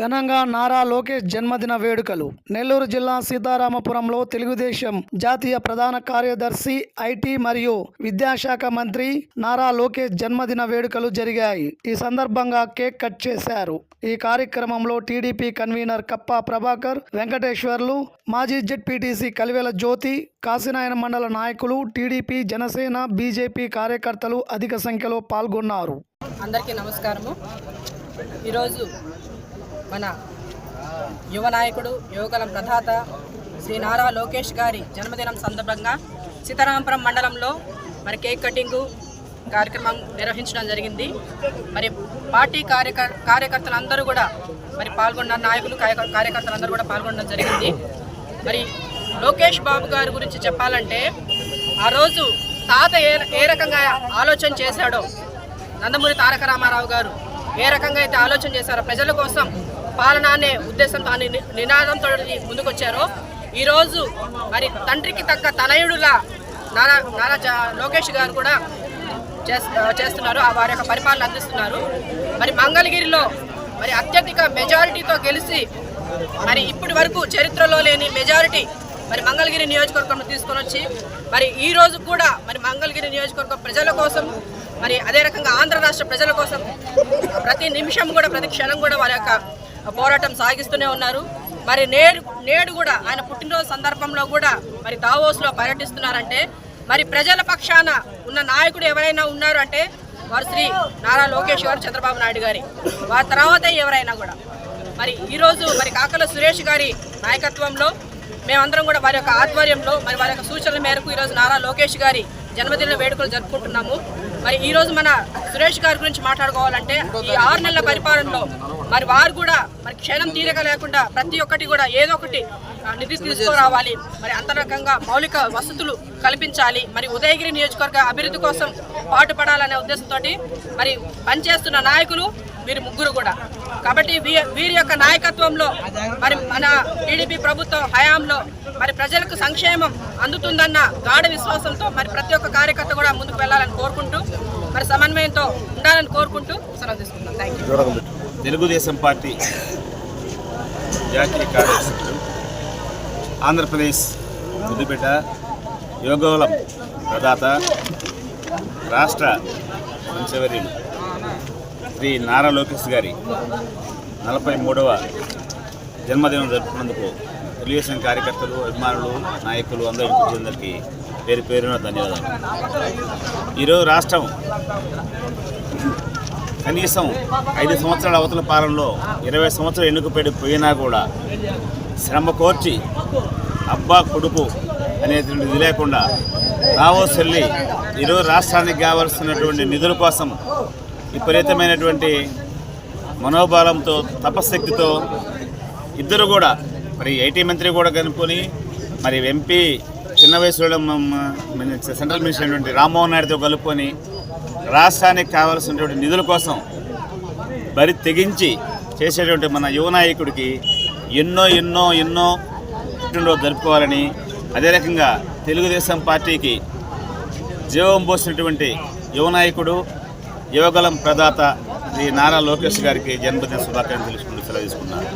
ఘనంగా నారా లోకేష్ జన్మదిన వేడుకలు. నెల్లూరు జిల్లా సీతారామపురంలో తెలుగుదేశం జాతీయ ప్రధాన కార్యదర్శి ఐటీ మరియు విద్యాశాఖ మంత్రి నారా లోకేష్ జన్మదిన వేడుకలు జరిగాయి. ఈ సందర్భంగా కేక్ కట్ చేశారు. ఈ కార్యక్రమంలో టీడీపీ కన్వీనర్ కప్పా ప్రభాకర్ వెంకటేశ్వర్లు మాజీ జెడ్పీటీసీ కలివెల జ్యోతి కాశీనాయన మండల నాయకులు టీడీపీ జనసేన బీజేపీ కార్యకర్తలు అధిక సంఖ్యలో పాల్గొన్నారు. అందరికీ నమస్కారము. ఈరోజు మన యువ నాయకుడు యువకులం ప్రధాత శ్రీ నారా లోకేష్ గారి జన్మదినం సందర్భంగా సీతారామపురం మండలంలో మరి కేక్ కటింగు కార్యక్రమం నిర్వహించడం జరిగింది. మరి పార్టీ కార్యక కార్యకర్తలందరూ కూడా మరి పాల్గొన్న నాయకులు కార్యకర్తలందరూ కూడా పాల్గొనడం జరిగింది. మరి లోకేష్ బాబు గారి గురించి చెప్పాలంటే ఆ రోజు తాత ఏ ఏ రకంగా ఆలోచన చేశాడో నందమూరి తారక రామారావు గారు ఏ రకంగా అయితే ఆలోచన చేశారో ప్రజల కోసం పాలన అనే ఉద్దేశంతో అనే నినాదంతో ముందుకొచ్చారో ఈరోజు మరి తండ్రికి తగ్గ తనయుడులా నారా నారా లోకేష్ గారు కూడా చేస్తున్నారు ఆ వారి యొక్క పరిపాలన అందిస్తున్నారు. మరి మంగళగిరిలో మరి అత్యధిక మెజారిటీతో గెలిచి మరి ఇప్పటి వరకు చరిత్రలో లేని మెజారిటీ మరి మంగళగిరి నియోజకవర్గం తీసుకొని వచ్చి మరి ఈ రోజు కూడా మరి మంగళగిరి నియోజకవర్గం ప్రజల కోసం మరి అదే రకంగా ఆంధ్ర రాష్ట్ర ప్రజల కోసం ప్రతి నిమిషం కూడా ప్రతి క్షణం కూడా వారి యొక్క పోరాటం సాగిస్తూనే ఉన్నారు. మరి నేడు నేడు కూడా ఆయన పుట్టినరోజు సందర్భంలో కూడా మరి దావోస్లో పర్యటిస్తున్నారంటే మరి ప్రజల పక్షాన ఉన్న నాయకుడు ఎవరైనా ఉన్నారు అంటే వారు శ్రీ నారా లోకేష్ గారు చంద్రబాబు నాయుడు గారి. వారి తర్వాత ఎవరైనా కూడా. మరి ఈరోజు మరి కాకల సురేష్ గారి నాయకత్వంలో మేమందరం కూడా వారి యొక్క ఆధ్వర్యంలో మరి వారి యొక్క సూచనల మేరకు ఈరోజు నారా లోకేష్ గారి జన్మదిన వేడుకలు జరుపుకుంటున్నాము. మరి ఈరోజు మన సురేష్ గారి గురించి మాట్లాడుకోవాలంటే ఈ ఆరు నెలల పరిపాలనలో మరి వారు కూడా మరి క్షణం తీరక లేకుండా ప్రతి ఒక్కటి కూడా ఏదో ఒకటి నిధి తీసుకురావాలి. మరి అంతరకంగా మౌలిక వసతులు కల్పించాలి. మరి ఉదయగిరి నియోజకవర్గ అభివృద్ధి కోసం పాటుపడాలనే ఉద్దేశంతో మరి పనిచేస్తున్న నాయకులు వీరు ముగ్గురు కూడా. కాబట్టి వీ- వీరి యొక్క నాయకత్వంలో మరి మన టీడీపీ ప్రభుత్వం హయాంలో మరి ప్రజలకు సంక్షేమం అందుతుందన్న గాఢ విశ్వాసంతో మరి ప్రతి ఒక్క కార్యకర్త కూడా ముందుకు వెళ్ళాలని కోరుకుంటూ మరి సమన్వయంతో ఉండాలని కోరుకుంటూ సెలవు తీసుకుంటాం థ్యాంక్ యూ తెలుగుదేశం పార్టీ జాతీయ ఆంధ్రప్రదేశ్ ముద్దుపేట యోగోలం ప్రదాత రాష్ట్ర మంచవర్యులు శ్రీ నారా లోకేష్ గారి నలభై మూడవ జన్మదినం జరుపుకున్నందుకు తెలుగుదేశం కార్యకర్తలు అభిమానులు నాయకులు అందరూ అందరికీ పేరు పేరున ధన్యవాదాలు. ఈరోజు రాష్ట్రం కనీసం ఐదు సంవత్సరాల అవతల పాలనలో ఇరవై సంవత్సరాలు ఎన్నుకపడి పోయినా కూడా శ్రమ కోర్చి అబ్బా కొడుకు అనేటువంటి ఇది లేకుండా రావోస్ వెళ్ళి ఈరోజు రాష్ట్రానికి కావలసినటువంటి నిధుల కోసం విపరీతమైనటువంటి మనోబలంతో తపశక్తితో ఇద్దరు కూడా మరి ఐటీ మంత్రి కూడా కనుక్కొని మరి ఎంపీ చిన్న వయసులో సెంట్రల్ మినిస్టర్ అయినటువంటి రామ్మోహన్ నాయుడుతో కలుపుకొని రాష్ట్రానికి కావాల్సినటువంటి నిధుల కోసం బరి తెగించి చేసేటువంటి మన యువనాయకుడికి ఎన్నో ఎన్నో ఎన్నో పుట్టినరోజు జరుపుకోవాలని అదే రకంగా తెలుగుదేశం పార్టీకి జీవం పోసినటువంటి యువనాయకుడు యువగలం ప్రదాత శ్రీ నారా లోకేష్ గారికి జన్మదిన శుభాకాంక్షలు తెలుసుకుంటూ సెలవు తీసుకున్నారు